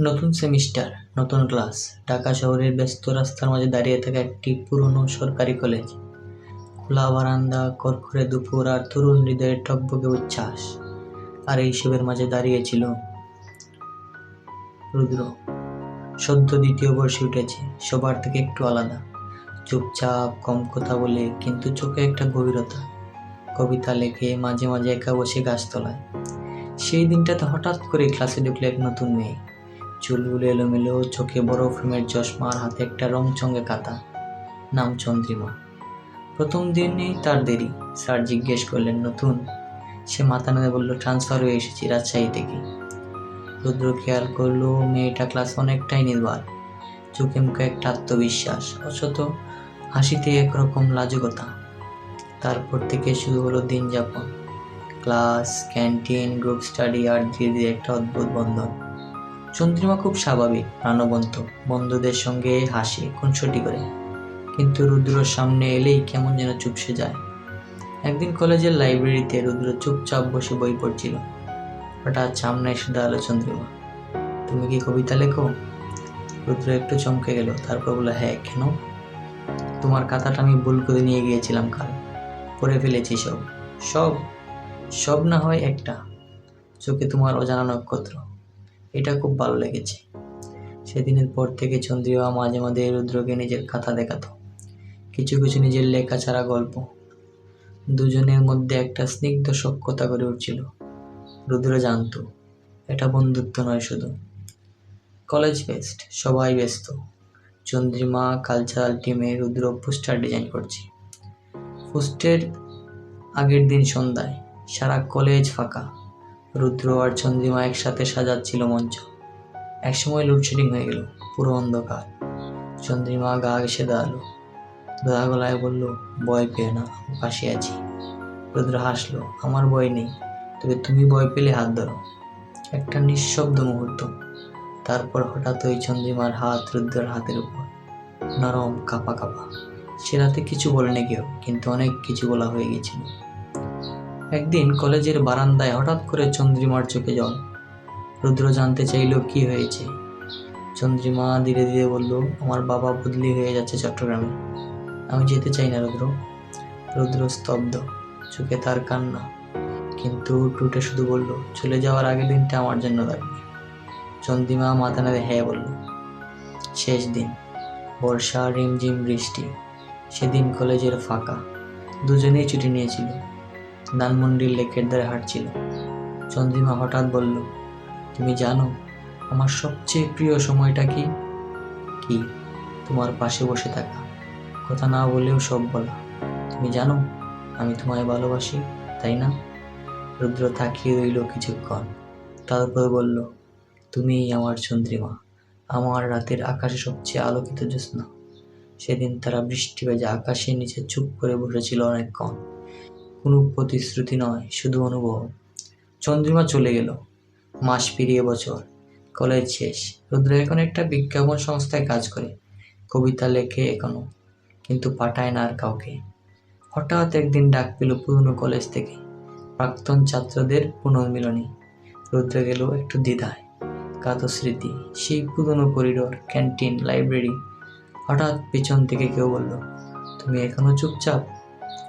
নতুন সেমিস্টার, নতুন ক্লাস। ঢাকা শহরের ব্যস্ত রাস্তার মাঝে দাঁড়িয়ে থাকা একটি পুরনো সরকারি কলেজ। খোলা বারান্দা করখরে দুপুর আর তরুণ হৃদয়ের টকবকে উচ্ছ্বাস। আর এইসবের মাঝে দাঁড়িয়েছিল রুদ্র। সদ্য দ্বিতীয় বর্ষে উঠেছে, সবার থেকে একটু আলাদা। চুপচাপ, কম কথা বলে, কিন্তু চোখে একটা গভীরতা। কবিতা লেখে, মাঝে মাঝে একা বসে গাছতলায়। সেই দিনটাতে হঠাৎ করে ক্লাসে ঢুকলে এক নতুন মেয়ে। চুলগুলো এলোমেলো, চোখে বড় ফ্রেমের চশমা আর হাতে একটা রংচঙ্গে খাতা নাম চন্দ্রিমা। প্রথম দিনেই তার দেরি। স্যার জিজ্ঞেস করলেন, নতুন? সে মাথা নেড়ে বলল, ট্রান্সফার হয়ে এসেছি রাজশাহী থেকে। রুদ্র খেয়াল করল, মেয়েটা ক্লাস অনেকটাই নির্বাল। চোখে মুখে একটা আত্মবিশ্বাস, অথচ হাসিতে একরকম লাজুকতা। তারপর থেকে শুরু হলো দিন যাপন ক্লাস, ক্যান্টিন, গ্রুপ স্টাডি আর ধীরে ধীরে একটা অদ্ভুত বন্ধন। চন্দ্রিমা খুব স্বাভাবিক, প্রাণবন্ত। বন্ধুদের সঙ্গে হাসে, খুনসুটি করে। কিন্তু রুদ্রর সামনে এলেই কেমন যেন চুপসে যায়। একদিন কলেজের লাইব্রেরিতে রুদ্র চুপচাপ বসে বই পড়ছিল। হঠাৎ সামনে এসে দাঁড়াল চন্দ্রিমা। তুমি কি কবিতা লেখো? রুদ্র একটু চমকে গেল, তারপর বলল হ্যাঁ কেন? তোমার খাতাটা আমি ভুল করে নিয়ে গিয়েছিলাম কাল। পড়ে ফেলেছি সব। সব সব না হয় একটা। চোখে তোমার অজানা নক্ষত্র। এটা খুব ভালো লেগেছে। সেদিনের পর থেকে চন্দ্রিমা মাঝে মাঝে রুদ্রকে নিজের খাতা দেখাতো। কিছু কিছু নিজের লেখা ছাড়া গল্প। দুজনের মধ্যে একটা স্নিগ্ধ সখ্যতা গড়ে উঠছিল। রুদ্র জানতো, এটা বন্ধুত্ব নয় শুধু। কলেজ বেস্ট, সবাই ব্যস্ত। চন্দ্রিমা কালচারাল টিমে রুদ্র পোস্টার ডিজাইন করছে। পোস্টের আগের দিন সন্ধ্যায়, সারা কলেজ ফাঁকা। রুদ্র আর চন্দ্রিমা একসাথে সাজাচ্ছিল মঞ্চ। একসময় লোডশেডিং হয়ে গেল, পুরো অন্ধকার। চন্দ্রিমা গা ঘেসে দাঁড়াল। দাদা গলায় বলল, ভয় পেয়ে না পাশে আছি। রুদ্র হাসলো, আমার ভয় নেই, তবে তুমি ভয় পেলে হাত ধরো। একটা নিঃশব্দ মুহূর্ত। তারপর হঠাৎ ওই চন্দ্রিমার হাত রুদ্রের হাতের উপর। নরম, কাপা কাপা। সে রাতে কিছু বলেনি কেউ, কিন্তু অনেক কিছু বলা হয়ে গেছিল। একদিন কলেজের বারান্দায় হঠাৎ করে চন্দ্রিমার চোখে জল। রুদ্র জানতে চাইল, কি হয়েছে? চন্দ্রিমা ধীরে ধীরে বলল, আমার বাবা বদলি হয়ে যাচ্ছে চট্টগ্রামে। আমি যেতে চাই না, রুদ্র। রুদ্র স্তব্ধ, চোখে তার কান্না। কিন্তু টুটে শুধু বলল, চলে যাওয়ার আগের দিনটা আমার জন্য থাকবে চন্দ্রিমা মাথা নেড়ে হ্যাঁ বলল, শেষ দিন, বর্ষা, রিমঝিম, বৃষ্টি, সেদিন কলেজের ফাঁকা। দুজনেই ছুটি নিয়েছিল। ধানমন্ডির লেকের ধারে হাঁটছিল। চন্দ্রিমা হঠাৎ বলল, তুমি জানো, আমার সবচেয়ে প্রিয় সময়টা কি? কি? তোমার পাশে বসে থাকা। কথা না বলেও সব বলা। তুমি জানো, আমি তোমায় ভালোবাসি, তাই না? রুদ্র তাকিয়ে রইল কিছুক্ষণ। তারপর বলল, তুমিই আমার চন্দ্রিমা, আমার রাতের আকাশে সবচেয়ে আলোকিত জ্যোৎস্না। সেদিন তারা বৃষ্টি ভেজা আকাশের নিচে চুপ করে বসেছিল অনেকক্ষণ। কোনো প্রতিশ্রুতি নয়, শুধু অনুভব। চন্দ্রিমা চলে গেল। মাস পেরিয়ে বছর, কলেজ শেষ। রুদ্র এখন একটা বিজ্ঞাপন সংস্থায় কাজ করে, কবিতা লেখে এখনও, কিন্তু পাঠায় না আর কাউকে। হঠাৎ একদিন ডাক পেল পুরনো কলেজ থেকে, প্রাক্তন ছাত্রদের পুনর্মিলনী। রুদ্র গেল একটু দ্বিধায়। কাতো স্মৃতি সেই পুরনো করিডোর, ক্যান্টিন, লাইব্রেরি। হঠাৎ পেছন থেকে কেউ বলল, তুমি এখনও চুপচাপ?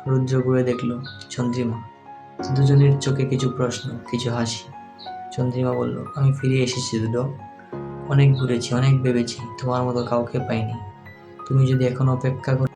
রুদ্র ঘুরে দেখল, চন্দ্রিমা। দুজনের চোখে কিছু প্রশ্ন, কিছু হাসি। চন্দ্রিমা বলল, আমি ফিরে এসেছি দুটো অনেক ঘুরেছি অনেক ভেবেছি, তোমার মতো কাউকে পাইনি। তুমি যদি এখন অপেক্ষা করো